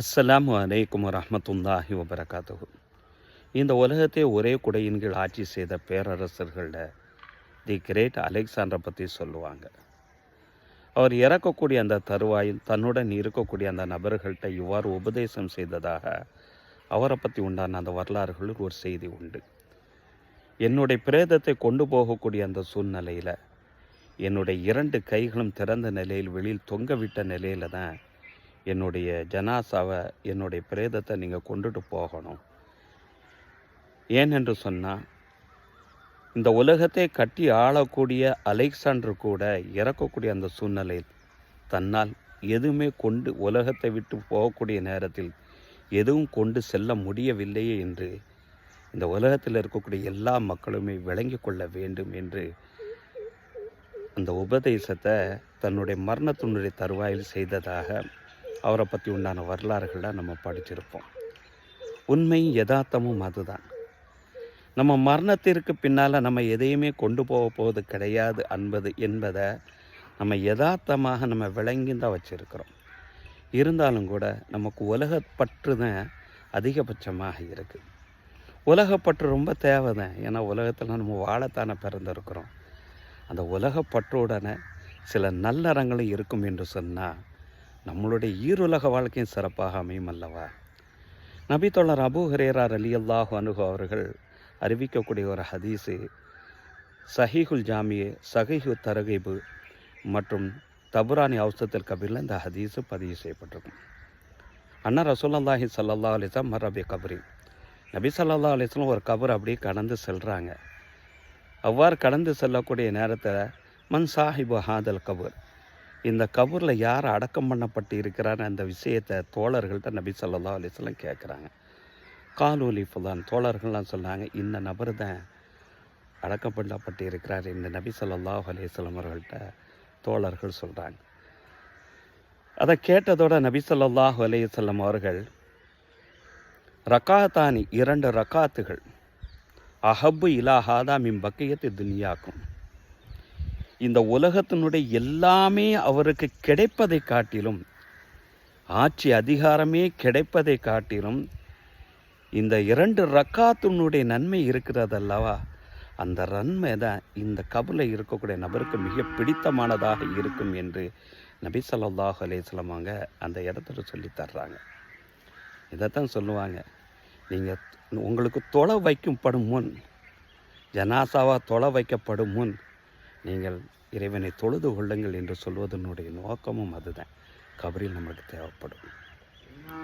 அஸ்ஸலாமு அலைக்கும் வரஹ்மத்துல்லாஹி வபரகாத்து இந்த உலகத்தை ஒரே குடையின் கீழ் ஆட்சி செய்த பேரரசர்களில் தி கிரேட் அலெக்சாண்டரை பற்றி சொல்லுவாங்க. அவர் இறக்கக்கூடிய அந்த தருவாயில் தன்னுடன் இருக்கக்கூடிய அந்த நபர்கள்ட்ட இவ்வாறு உபதேசம் செய்ததாக அவரை பற்றி உண்டான அந்த வரலாறுகளில் ஒரு செய்தி உண்டு. என்னுடைய பிரேதத்தை கொண்டு போகக்கூடிய அந்த சூழ்நிலையில் என்னுடைய இரண்டு கைகளும் திறந்த நிலையில் வெளியில் தொங்கவிட்ட நிலையில் தான் என்னுடைய ஜனாசாவை என்னுடைய பிரேதத்தை நீங்கள் கொண்டுட்டு போகணும். ஏனென்று சொன்னால் இந்த உலகத்தை கட்டி ஆளக்கூடிய அலெக்சாண்டர் கூட இறக்கக்கூடிய அந்த சூழ்நிலையில் தன்னால் எதுவுமே கொண்டு உலகத்தை விட்டு போகக்கூடிய நேரத்தில் எதுவும் கொண்டு செல்ல முடியவில்லையே என்று இந்த உலகத்தில் இருக்கக்கூடிய எல்லா மக்களுமே விளங்கி கொள்ள வேண்டும் என்று அந்த உபதேசத்தை தன்னுடைய மரணத்தினுடைய தருவாயில் செய்ததாக அவரை பற்றி உண்டான வரலாறுகளை நம்ம படிச்சிருப்போம். உண்மையும் யதார்த்தமும் அதுதான். நம்ம மரணத்திற்கு பின்னால் நம்ம எதையுமே கொண்டு போக போவது கிடையாது என்பது என்பதை நம்ம யதார்த்தமாக நம்ம விளங்கி தான் வச்சுருக்கிறோம். இருந்தாலும் கூட நமக்கு உலகப்பற்று தான் அதிகபட்சமாக இருக்குது உலகப்பற்று ரொம்ப தேவை தான் ஏன்னா உலகத்தில் நம்ம வாழத்தானே பிறந்திருக்கிறோம். அந்த உலகப்பற்றுடனே சில நல்லறங்களும் இருக்கும் என்று சொன்னால் நம்மளுடைய ஈருலக வாழ்க்கையும் சிறப்பாக அமையும் அல்லவா நபித்தோழர் அபு ஹரேரார் அலி அல்லாஹு அனுகு அவர்கள் அறிவிக்கக்கூடிய ஒரு ஹதீஸு சஹீஹுல் ஜாமியே சஹீஹு தரகைபு மற்றும் தபுரானி அவுசத்தில் கபீரில் இந்த ஹதீஸு பதிவு செய்யப்பட்டிருக்கும். அண்ணா ரசூலல்லாஹி சல்லா அலிஸ்லாம் மரபி கபரி. நபி சல்லா அலிஸ்லாம் ஒரு கபர் அப்படியே கடந்து செல்கிறாங்க அவ்வாறு கடந்து செல்லக்கூடிய நேரத்தில் மன் சாஹிபு ஹாதல் கபூர்? இந்த கபூரில் யார் அடக்கம் பண்ணப்பட்டு இருக்கிறான்னு அந்த விஷயத்தை தோழர்கள்ட்ட நபி சொல்லா அலிஸ்லாம் கேட்குறாங்க. காலூலி ஃபுல்லான் தோழர்கள்லாம் சொன்னாங்க இந்த நபர் தான் அடக்கம் பண்ணப்பட்டு இருக்கிறார் இந்த நபி சொல்லாஹ் அலிஸ்லாம் அவர்கள்ட்ட தோழர்கள் சொல்கிறாங்க அதை கேட்டதோட நபி சொல்லாஹு அலையம் அவர்கள் ரக்காத்தானி இரண்டு ரக்காத்துகள் அஹப்பு இலாஹாதா மின் பக்கியத்து துனியாக்கும். இந்த உலகத்தினுடைய எல்லாமே அவருக்கு கிடைப்பதை காட்டிலும் ஆட்சி அதிகாரமே கிடைப்பதை காட்டிலும் இந்த இரண்டு ரக்காத்தினுடைய நன்மை இருக்கிறதல்லவா அந்த நன்மை தான் இந்த கபலில் இருக்கக்கூடிய நபருக்கு மிக பிடித்தமானதாக இருக்கும் என்று நபி சொல்லாஹ் அலேஸ்லமாங்க அந்த இடத்துல சொல்லி தர்றாங்க. இதைத்தான் சொல்லுவாங்க. நீங்கள் உங்களுக்கு தொலை வைக்கப்படும் முன் ஜனாசாவாக தொலை வைக்கப்படும் முன் நீங்கள் இறைவனை தொழுது கொள்ளுங்கள் என்று சொல்வதனுடைய நோக்கமும் அதுதான். கபரில் நமக்கு தேவைப்படும்.